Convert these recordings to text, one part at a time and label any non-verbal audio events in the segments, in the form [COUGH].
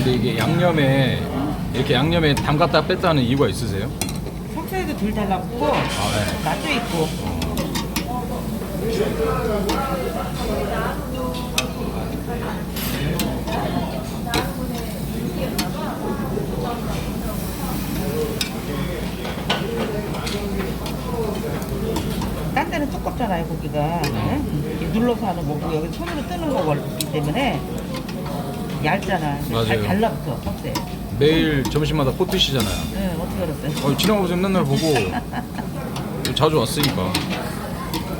근데 이게 양념에 이렇게 양념에 담갔다 뺐다는 이유가 있으세요? 석쇠도 둘 달라붙고 아, 네. 맛도 있고 딴 데는 두껍잖아요 고기가 응? 이렇게 눌러서 하는 거고 여기 손으로 뜨는 거기 때문에 얇잖아 맞아요. 잘 달라붙어 석쇠 매일 점심마다 꽃 드시잖아요. 응 어떻게 알았어요? 어, 지나가면서 맨날 보고 자주 왔으니까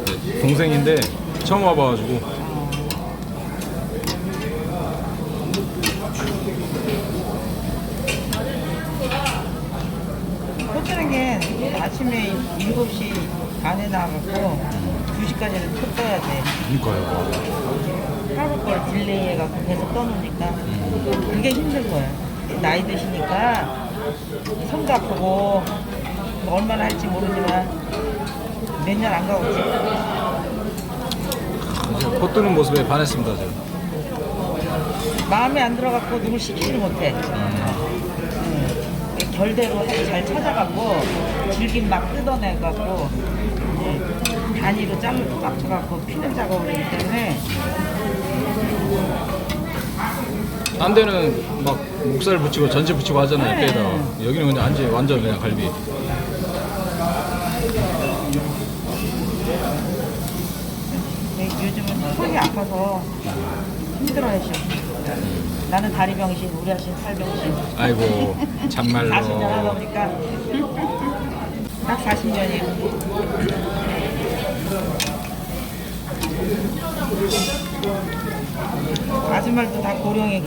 네, 동생인데 처음 와봐가지고 호텔은 게 아침에 7시 반에 나가고 2시까지는 톡 떠야 돼. 그러니까요. 하루 걸 딜레이 해갖고 계속 떠놓으니까 그게 힘든 거야. 나이 드시니까 손도 아프고 뭐 얼마나 할지 모르지만 몇 년 안 가보지. 이제 꽃 뜨는 모습에 반했습니다 제가. 마음에 안 들어갖고 누굴 시키지 못해. 응. 결대로 잘 찾아갖고 질긴 막 뜯어내갖고 이제 단위로 잘라 맞춰갖고 피는 작업을 하기 때문에 딴 데는 막 목살 붙이고 전지 붙이고 하잖아요 네. 뼈에다가 여기는 그냥 완전 완전 그냥 갈비. 네, 요즘은 손이 아파서 힘들어하셔. 나는 다리 병신, 우리 아씨는 살 병신. 아이고 [LAUGHS] 참말로. 40년 하다 보니까 딱 40년이에요. 아줌마도 다 고령이고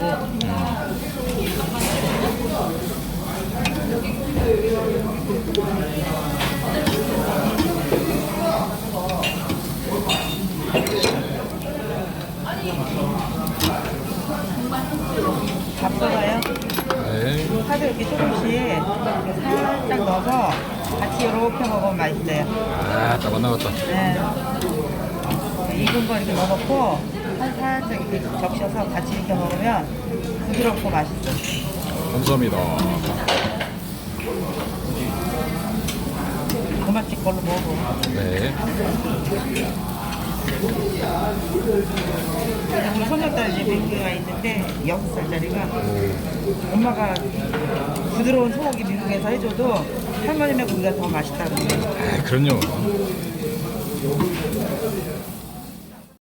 밥써가요 네. 파도 이렇게 조금씩 살짝 넣어서 같이 이렇게 먹으면 맛있어요. 아 딱 만나봤다. 네. 익은 거 이렇게 넣어놓고 살- 살짝 이렇게 적셔서 같이 이렇게 먹으면 부드럽고 맛있어. 감사합니다. 고맛집 걸로 먹어. 네. 우리 손녀딸 이제 미국에가 있는데 6살짜리가 오. 엄마가 부드러운 소고기 미국에서 해줘도 할머니네 고기가 더 맛있다고. 아, 그럼요.